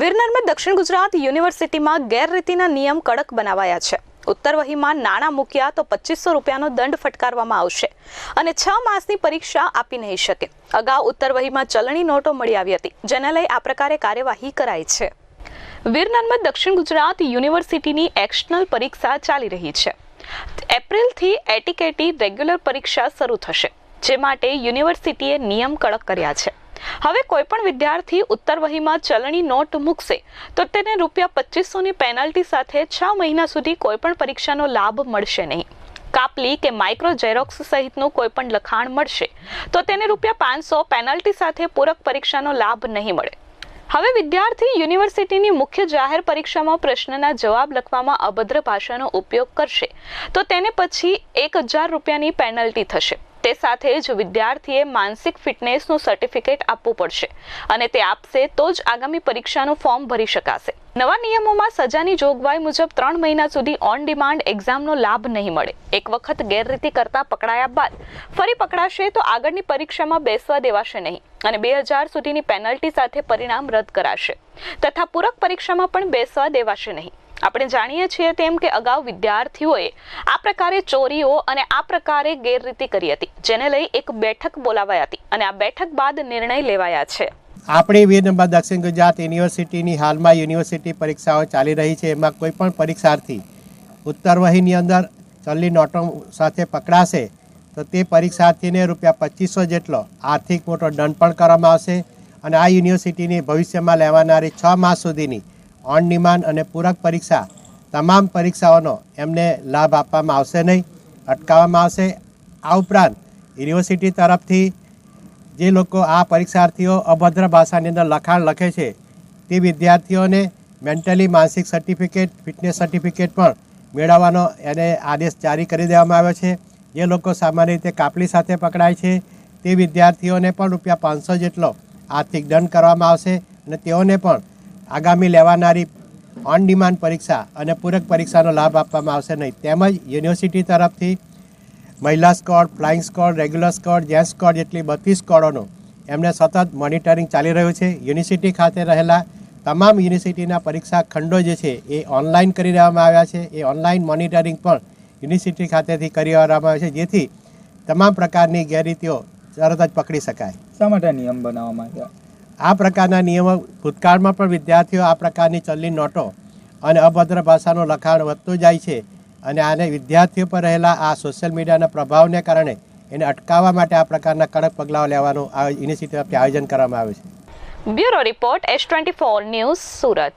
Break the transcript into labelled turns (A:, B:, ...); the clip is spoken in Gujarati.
A: વીર નર્મદ દક્ષિણ ગુજરાત યુનિવર્સિટીમાં ગેરરીતિના નિયમ કડક બનાવાયા છે. ઉત્તર વહીમાં નાણાં મૂક્યા તો પચીસો રૂપિયાનો દંડ ફટકારવામાં આવશે અને છ માસની પરીક્ષા આપી નહીં શકે. અગાઉ ઉત્તર વહીમાં ચલણી નોટો મળી આવી હતી, જેને લઈ આ પ્રકારે કાર્યવાહી કરાઈ છે. વિરનરમાં દક્ષિણ ગુજરાત યુનિવર્સિટીની એક્સટર્નલ પરીક્ષા ચાલી રહી છે. એપ્રિલથી એટીકેટી રેગ્યુલર પરીક્ષા શરૂ થશે, જે માટે યુનિવર્સિટીએ નિયમ કડક કર્યા છે. હવે કોઈ પણ વિદ્યાર્થી ઉત્તર વહીમાં ચલણી નોટ મૂકશે, તો તેને રૂપિયા પચીસોની પેનલ્ટી સાથે છ મહિના સુધી કોઈ પણ પરીક્ષાનો લાભ મળશે નહીં. કાપલી કે માઇક્રો ઝેરોક્સ સહિતનું કોઈ પણ લખાણ મળશે, તો તેને રૂપિયા પાંચસો પેનલ્ટી સાથે પૂરક પરીક્ષાનો લાભ નહીં મળે. હવે વિદ્યાર્થી યુનિવર્સિટીની મુખ્ય જાહેર પરીક્ષામાં પ્રશ્નના જવાબ લખવામાં અભદ્ર ભાષાનો ઉપયોગ કરશે, તો તેને પછી એક હજાર રૂપિયાની પેનલ્ટી થશે. તે સાથે જ વિદ્યાર્થીએ માનસિક ફિટનેસનું સર્ટિફિકેટ આપવું પડશે અને તે આપશે તો જ આગામી પરીક્ષાનું ફોર્મ ભરી શકાશે. નવા નિયમોમાં સજાની જોગવાઈ મુજબ ત્રણ મહિના સુધી ઓન ડિમાન્ડ એક્ઝામનો લાભ નહીં મળે. એક વખત ગેરરીતિ કરતા પકડાયા બાદ ફરી પકડાશે તો આગળની પરીક્ષામાં બેસવા દેવાશે નહીં અને બે હજાર સુધીની પેનલ્ટી સાથે પરિણામ રદ કરાશે. તથા પૂરક પરીક્ષામાં પણ બેસવા દેવાશે નહીં. આપણે જાણીએ છીએ તેમ કે અગાઉ વિદ્યાર્થીઓએ આ પ્રકારે ચોરીઓ અને આ પ્રકારે ગેરરીતિ કરી હતી, જેને લઈ એક બેઠક બોલાવાઈ હતી અને આ બેઠક બાદ નિર્ણય લેવાયા છે.
B: આપણી વીર નંબર દક્ષિણ ગુજરાત યુનિવર્સિટીની હાલમાં યુનિવર્સિટી પરીક્ષાઓ ચાલી રહી છે, એમાં કોઈ પણ પરીક્ષાર્થી ઉત્તર વહીની અંદર ચલણી નોટો સાથે પકડાશે, તો તે પરીક્ષાર્થીને રૂપિયા પચીસો જેટલો આર્થિક મોટો દંડ પણ કરવામાં આવશે અને આ યુનિવર્સિટીની ભવિષ્યમાં લેવાનારી છ માસ સુધીની ઓન ડિમાન્ડ અને પૂરક પરીક્ષા, તમામ પરીક્ષાઓનો એમને લાભ આપવામાં આવશે નહીં, અટકાવવામાં આવશે. આ ઉપરાંત, યુનિવર્સિટી તરફથી જે લોકો આ પરીક્ષાર્થીઓ અભદ્ર ભાષાની અંદર લખાણ લખે છે, તે વિદ્યાર્થીઓને મેન્ટલી માનસિક સર્ટિફિકેટ, ફિટનેસ સર્ટિફિકેટ પણ મેળવવાનો એને આદેશ જારી કરી દેવામાં આવ્યો છે. જે લોકો સામાન્ય રીતે કાપલી સાથે પકડાય છે, તે વિદ્યાર્થીઓને પણ રૂપિયા પાંચસો જેટલો આર્થિક દંડ કરવામાં આવશે અને તેઓને પણ આગામી લેવાનારી ઓન ડિમાન્ડ પરીક્ષા અને પૂરક પરીક્ષાનો લાભ આપવામાં આવશે નહીં. તેમજ યુનિવર્સિટી તરફથી મહિલા squad flying squad regular squad gents squad જેટલી બત્રીસ સ્કોડોનું એમને સતત મોનિટરિંગ ચાલી રહ્યું છે. યુનિવર્સિટી ખાતે રહેલા તમામ યુનિવર્સિટીના પરીક્ષા ખંડો જે છે એ ઓનલાઈન કરી દેવામાં આવ્યા છે. એ ઓનલાઈન મોનિટરિંગ પણ યુનિવર્સિટી ખાતેથી કરી દેવામાં આવે છે, જેથી તમામ પ્રકારની ગેરરીતિઓ તરત જ પકડી શકાય.
C: શા માટે નિયમ બનાવવામાં આવ્યા?
B: આ પ્રકારના નિયમો ભૂતકાળમાં પણ વિદ્યાર્થીઓ આ પ્રકારની ચલની નોટો અને અભદ્ર ભાષાનું લખાણ વધતું જાય છે અને આને વિદ્યાર્થીઓ પર રહેલા આ સોશિયલ મીડિયાના પ્રભાવને કારણે એને અટકાવવા માટે આ પ્રકારના કડક પગલાઓ લેવાનું આ યુનિવર્સિટી તરફથી આયોજન કરવામાં આવ્યું છે.
A: Bureau report S twenty four news Surat.